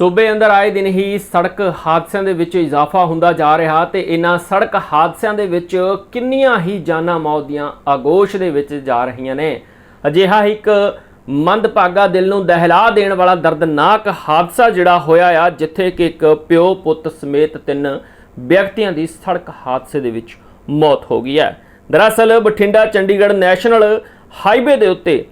ਸੂਬੇ ਅੰਦਰ ਆਏ ਦਿਨ ਹੀ ਸੜਕ ਹਾਦਸਿਆਂ ਦੇ ਵਿੱਚ ਇਜ਼ਾਫਾ ਹੁੰਦਾ ਜਾ ਰਿਹਾ ਤੇ ਇਨ੍ਹਾਂ ਸੜਕ ਹਾਦਸਿਆਂ ਦੇ ਵਿੱਚ ਕਿੰਨੀਆਂ ਹੀ ਜਾਨਾਂ ਮੌਤ ਦੀਆਂ ਆਗੋਸ਼ ਦੇ ਵਿੱਚ ਜਾ ਰਹੀਆਂ ਨੇ। ਅਜਿਹਾ ਹੀ ਇੱਕ ਮੰਦਭਾਗਾ ਦਿਲ ਨੂੰ ਦਹਿਲਾ ਦੇਣ ਵਾਲਾ ਦਰਦਨਾਕ ਹਾਦਸਾ ਜਿਹੜਾ ਹੋਇਆ ਆ, ਜਿੱਥੇ ਕਿ ਇੱਕ ਪਿਓ ਪੁੱਤ ਸਮੇਤ ਤਿੰਨ ਵਿਅਕਤੀਆਂ ਦੀ ਸੜਕ ਹਾਦਸੇ ਦੇ ਵਿੱਚ ਮੌਤ ਹੋ ਗਈ ਹੈ। ਦਰਅਸਲ ਬਠਿੰਡਾ ਚੰਡੀਗੜ੍ਹ ਨੈਸ਼ਨਲ ਹਾਈਵੇ ਦੇ ਉੱਤੇ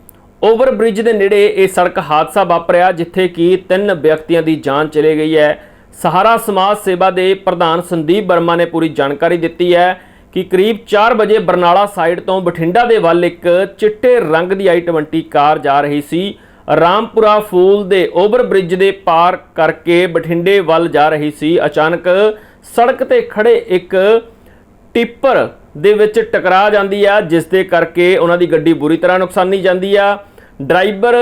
ਓਵਰ ਬ੍ਰਿਜ ਦੇ ਨੇੜੇ ਇਹ ਸੜਕ ਹਾਦਸਾ ਵਾਪਰਿਆ, ਜਿੱਥੇ ਕਿ ਤਿੰਨ ਵਿਅਕਤੀਆਂ ਦੀ ਜਾਨ ਚਲੇ ਗਈ ਹੈ। ਸਹਾਰਾ ਸਮਾਜ ਸੇਵਾ ਦੇ ਪ੍ਰਧਾਨ ਸੰਦੀਪ ਵਰਮਾ ਨੇ ਪੂਰੀ ਜਾਣਕਾਰੀ ਦਿੱਤੀ ਹੈ ਕਿ ਕਰੀਬ 4 ਵਜੇ ਬਰਨਾਲਾ ਸਾਈਡ ਤੋਂ ਬਠਿੰਡਾ ਦੇ ਵੱਲ ਇੱਕ ਚਿੱਟੇ ਰੰਗ ਦੀ i20 ਕਾਰ ਜਾ ਰਹੀ ਸੀ। ਰਾਮਪੁਰਾ ਫੂਲ ਦੇ ਓਵਰ ਬ੍ਰਿਜ ਦੇ ਪਾਰ ਕਰਕੇ ਬਠਿੰਡੇ ਵੱਲ ਜਾ ਰਹੀ ਸੀ। ਅਚਾਨਕ ਸੜਕ ਤੇ ਖੜੇ ਇੱਕ ਟਿੱਪਰ ਦੇ ਵਿੱਚ ਟਕਰਾ ਜਾਂਦੀ ਆ, ਜਿਸ ਦੇ ਕਰਕੇ ਉਹਨਾਂ ਦੀ ਗੱਡੀ ਬੁਰੀ ਤਰ੍ਹਾਂ ਨੁਕਸਾਨੀ ਜਾਂਦੀ ਆ। ਡਰਾਈਵਰ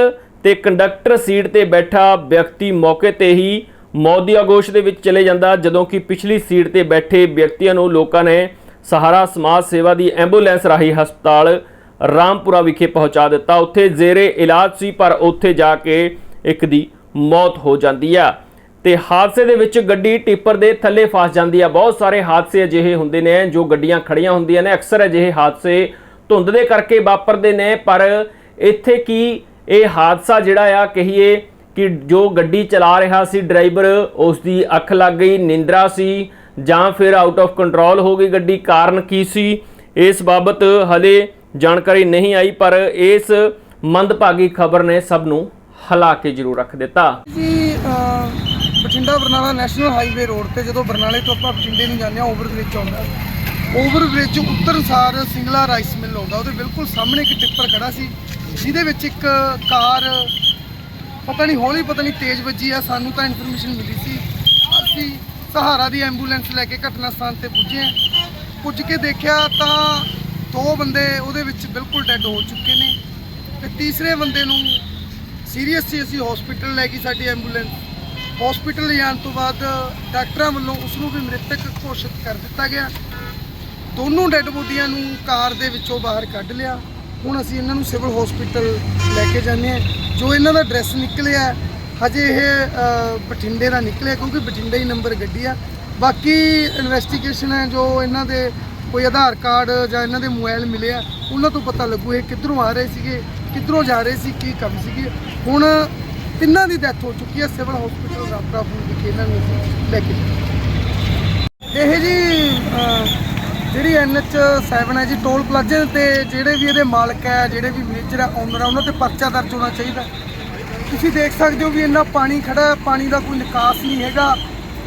ਤੇ ਕੰਡਕਟਰ ਸੀਟ ਤੇ ਬੈਠਾ ਵਿਅਕਤੀ ਮੌਕੇ ਤੇ ਹੀ ਮੌਤ ਦੀ ਆਗੋਸ਼ ਦੇ ਵਿੱਚ ਚਲੇ ਜਾਂਦਾ, ਜਦੋਂ ਕਿ ਪਿਛਲੀ ਸੀਟ ਤੇ ਬੈਠੇ ਵਿਅਕਤੀਆਂ ਨੂੰ ਲੋਕਾਂ ਨੇ ਸਹਾਰਾ ਸਮਾਜ ਸੇਵਾ ਦੀ ਐਂਬੂਲੈਂਸ ਰਾਹੀਂ ਹਸਪਤਾਲ ਰਾਮਪੁਰਾ ਵਿਖੇ ਪਹੁੰਚਾ ਦਿੱਤਾ। ਉੱਥੇ ਜ਼ੇਰੇ ਇਲਾਜ ਸੀ, ਪਰ ਉੱਥੇ ਜਾ ਕੇ ਇੱਕ ਦੀ ਮੌਤ ਹੋ ਜਾਂਦੀ ਆ। ਤੇ ਹਾਦਸੇ ਦੇ ਵਿੱਚ ਗੱਡੀ ਟਿੱਪਰ ਦੇ ਥੱਲੇ ਫਸ ਜਾਂਦੀ ਆ। ਬਹੁਤ ਸਾਰੇ ਹਾਦਸੇ ਅਜਿਹੇ ਹੁੰਦੇ ਨੇ ਜੋ ਗੱਡੀਆਂ ਖੜੀਆਂ ਹੁੰਦੀਆਂ ਨੇ। ਅਕਸਰ ਅਜਿਹੇ ਹਾਦਸੇ ਧੁੰਦ ਦੇ ਕਰਕੇ ਵਾਪਰਦੇ ਨੇ, ਪਰ ਇੱਥੇ ਕੀ ਇਹ ਹਾਦਸਾ ਜਿਹੜਾ ਆ, ਕਹੀਏ ਕਿ ਜੋ ਗੱਡੀ ਚਲਾ ਰਿਹਾ ਸੀ ਡਰਾਈਵਰ ਉਸ ਦੀ ਅੱਖ ਲੱਗ ਗਈ, ਨਿੰਦਰਾ ਸੀ ਜਾਂ ਫਿਰ ਆਊਟ ਆਫ ਕੰਟਰੋਲ ਹੋ ਗਈ ਗੱਡੀ, ਕਾਰਨ ਕੀ ਸੀ? ਇਸ ਬਾਬਤ ਹਲੇ ਜਾਣਕਾਰੀ ਨਹੀਂ ਆਈ, ਪਰ ਇਸ ਮੰਦਭਾਗੀ ਖਬਰ ਨੇ ਸਭ ਨੂੰ ਹਿਲਾ ਕੇ ਜ਼ਰੂਰ ਰੱਖ ਦਿੱਤਾ। ਜੀ Bathinda Barnala national highway road ਤੇ ਜਦੋਂ ਬਰਨਾਲੇ ਤੋਂ ਆਪਾਂ ਬਠਿੰਡੇ ਨੂੰ ਜਾਂਦੇ ਆ ਓਵਰ ਬ੍ਰਿਜ ਆਉਂਦਾ ਓਵਰ ਬ੍ਰਿਜ ਉਤਰਨ ਸਾਰ ਸਿੰਗਲਾ ਰਾਈਸ ਮਿਲ ਆਉਂਦਾ, ਉਹਦੇ ਬਿਲਕੁਲ ਸਾਹਮਣੇ ਇੱਕ ਟਿੱਪਰ ਖੜਾ ਸੀ। ਜਿਹਦੇ ਵਿੱਚ ਇੱਕ ਕਾਰ, ਪਤਾ ਨਹੀਂ ਹੌਲੀ ਪਤਾ ਨਹੀਂ ਤੇਜ਼ ਵੱਜੀ ਆ, ਸਾਨੂੰ ਤਾਂ ਇਨਫੋਰਮੇਸ਼ਨ ਮਿਲੀ ਸੀ। ਅਸੀਂ ਸਹਾਰਾ ਦੀ ਐਂਬੂਲੈਂਸ ਲੈ ਕੇ ਘਟਨਾ ਸਥਾਨ ਤੇ ਪੁੱਜੇ ਪੁੱਜ ਕੇ ਦੇਖਿਆ ਤਾਂ ਦੋ ਬੰਦੇ ਉਹਦੇ ਵਿੱਚ ਬਿਲਕੁਲ ਡੈੱਡ ਹੋ ਚੁੱਕੇ ਨੇ। ਤੇ ਤੀਸਰੇ ਬੰਦੇ ਨੂੰ ਸੀਰੀਅਸ ਸੀ, ਅਸੀਂ ਹਸਪੀਟਲ ਲੈ ਗਈ ਸਾਡੀ ਐਂਬੂਲੈਂਸ ਹਸਪੀਟਲ ਲਿਜਾਣ ਤੋਂ ਬਾਅਦ ਡਾਕਟਰਾਂ ਵੱਲੋਂ ਉਸ ਨੂੰ ਵੀ ਮ੍ਰਿਤਕ ਘੋਸ਼ਿਤ ਕਰ ਦਿੱਤਾ ਗਿਆ। ਦੋਨੋਂ ਡੈੱਡ ਬੋਡੀਆਂ ਨੂੰ ਕਾਰ ਦੇ ਵਿੱਚੋਂ ਬਾਹਰ ਕੱਢ ਲਿਆ। ਹੁਣ ਅਸੀਂ ਇਹਨਾਂ ਨੂੰ ਸਿਵਲ ਹਸਪੀਟਲ ਲੈ ਕੇ ਜਾਂਦੇ ਹਾਂ। ਜੋ ਇਹਨਾਂ ਦਾ ਐਡਰੈਸ ਨਿਕਲਿਆ, ਹਜੇ ਇਹ ਬਠਿੰਡੇ ਦਾ ਨਿਕਲਿਆ ਕਿਉਂਕਿ ਬਠਿੰਡੇ ਹੀ ਨੰਬਰ ਗੱਡੀ ਆ। ਬਾਕੀ ਇਨਵੈਸਟੀਗੇਸ਼ਨ ਹੈ, ਜੋ ਇਹਨਾਂ ਦੇ ਕੋਈ ਆਧਾਰ ਕਾਰਡ ਜਾਂ ਇਹਨਾਂ ਦੇ ਮੋਬਾਈਲ ਆ, ਉਹਨਾਂ ਤੋਂ ਪਤਾ ਲੱਗੂ ਇਹ ਕਿੱਧਰੋਂ ਆ ਰਹੇ ਸੀਗੇ, ਕਿੱਧਰੋਂ ਜਾ ਰਹੇ ਸੀ, ਕੀ ਕੰਮ ਸੀਗੇ। ਹੁਣ ਤਿੰਨਾਂ ਦੀ ਡੈਥ ਹੋ ਚੁੱਕੀ ਹੈ ਸਿਵਲ ਹਸਪੀਟਲ ਰਾਮਪੁਰ ਵਿਖੇ ਇਹਨਾਂ ਨੂੰ ਅਸੀਂ ਲੈ ਕੇ ਜਾਣਾ। ਇਹ ਜੀ ਅਹ, ਜਿਹੜੀ ਐਨਐਚ 7 ਹੈ ਜੀ ਟੋਲ ਪਲਾਜ਼ੇ ਤੇ ਜਿਹੜੇ ਵੀ ਇਹਦੇ ਮਾਲਕ ਹੈ, ਜਿਹੜੇ ਵੀ ਮੈਨੇਜਰ ਹੈ ਓਨਰ ਹੈ, ਉਹਨਾਂ ਤੇ ਪਰਚਾ ਦਰਜ ਹੋਣਾ ਚਾਹੀਦਾ ਤੁਸੀਂ ਦੇਖ ਸਕਦੇ ਹੋ ਵੀ ਇੰਨਾ ਪਾਣੀ ਖੜਾ ਹੈ, ਪਾਣੀ ਦਾ ਕੋਈ ਨਿਕਾਸ ਨਹੀਂ ਹੈਗਾ।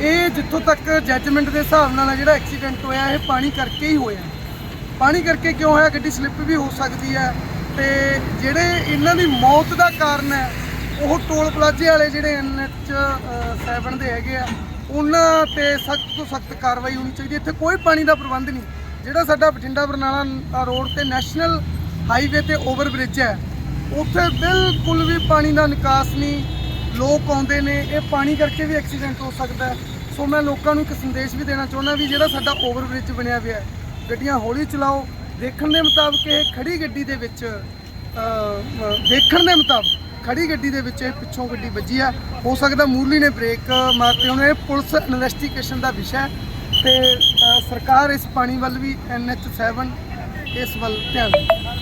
ਇਹ ਜਿੱਥੋਂ ਤੱਕ ਜੱਜਮੈਂਟ ਦੇ ਹਿਸਾਬ ਨਾਲ ਜਿਹੜਾ ਐਕਸੀਡੈਂਟ ਹੋਇਆ, ਇਹ ਪਾਣੀ ਕਰਕੇ ਹੀ ਹੋਇਆ ਪਾਣੀ ਕਰਕੇ ਕਿਉਂ ਹੋਇਆ? ਗੱਡੀ ਸਲਿੱਪ ਵੀ ਹੋ ਸਕਦੀ ਹੈ। ਤੇ ਜਿਹੜੇ ਇਹਨਾਂ ਦੀ ਮੌਤ ਦਾ ਕਾਰਨ ਹੈ, ਉਹ ਟੋਲ ਪਲਾਜ਼ੇ ਵਾਲੇ ਜਿਹੜੇ ਐਨਐਚ 7 ਦੇ ਹੈਗੇ ਆ, ਉਹਨਾਂ ਤੇ ਸਖਤ ਤੋਂ ਸਖਤ ਕਾਰਵਾਈ ਹੋਣੀ ਚਾਹੀਦੀ ਇੱਥੇ ਕੋਈ ਪਾਣੀ ਦਾ ਪ੍ਰਬੰਧ ਨਹੀਂ। ਜਿਹੜਾ ਸਾਡਾ ਬਠਿੰਡਾ ਬਰਨਾਲਾ ਰੋਡ ਤੇ ਨੈਸ਼ਨਲ ਹਾਈਵੇ ਤੇ ਓਵਰ ਬ੍ਰਿਜ ਹੈ, ਉੱਥੇ ਬਿਲਕੁਲ ਵੀ ਪਾਣੀ ਦਾ ਨਿਕਾਸ ਨਹੀਂ, ਲੋਕ ਆਉਂਦੇ ਨੇ, ਇਹ ਪਾਣੀ ਕਰਕੇ ਵੀ ਐਕਸੀਡੈਂਟ ਹੋ ਸਕਦਾ ਸੋ ਮੈਂ ਲੋਕਾਂ ਨੂੰ ਇੱਕ ਸੰਦੇਸ਼ ਵੀ ਦੇਣਾ ਚਾਹੁੰਦਾ ਵੀ ਜਿਹੜਾ ਸਾਡਾ ਓਵਰ ਬ੍ਰਿਜ ਬਣਿਆ ਹੋਇਆ ਹੈ, ਗੱਡੀਆਂ ਹੌਲੀ ਚਲਾਓ, ਦੇਖਣ ਦੇ ਮੁਤਾਬਕ ਇਹ ਖੜੀ ਗੱਡੀ ਦੇ ਵਿੱਚ ਦੇਖਣ ਦੇ ਮੁਤਾਬਕ ਖੜੀ ਗੱਡੀ ਦੇ ਵਿੱਚ ਇਹ ਪਿੱਛੋਂ ਗੱਡੀ ਵੱਜੀ ਆ ਹੋ ਸਕਦਾ ਮੂਰਲੀ ਨੇ ਬ੍ਰੇਕ ਮਾਰਤੇ ਹੁਣ ਇਹ ਪੁਲਿਸ ਇਨਵੈਸਟੀਗੇਸ਼ਨ ਦਾ ਵਿਸ਼ਾ ਹੈ। ਤੇ ਸਰਕਾਰ ਇਸ ਪਾਣੀ ਵੱਲ ਵੀ ਐਨਐਚ 7 ਇਸ ਵੱਲ ਧਿਆਨ ਦੇ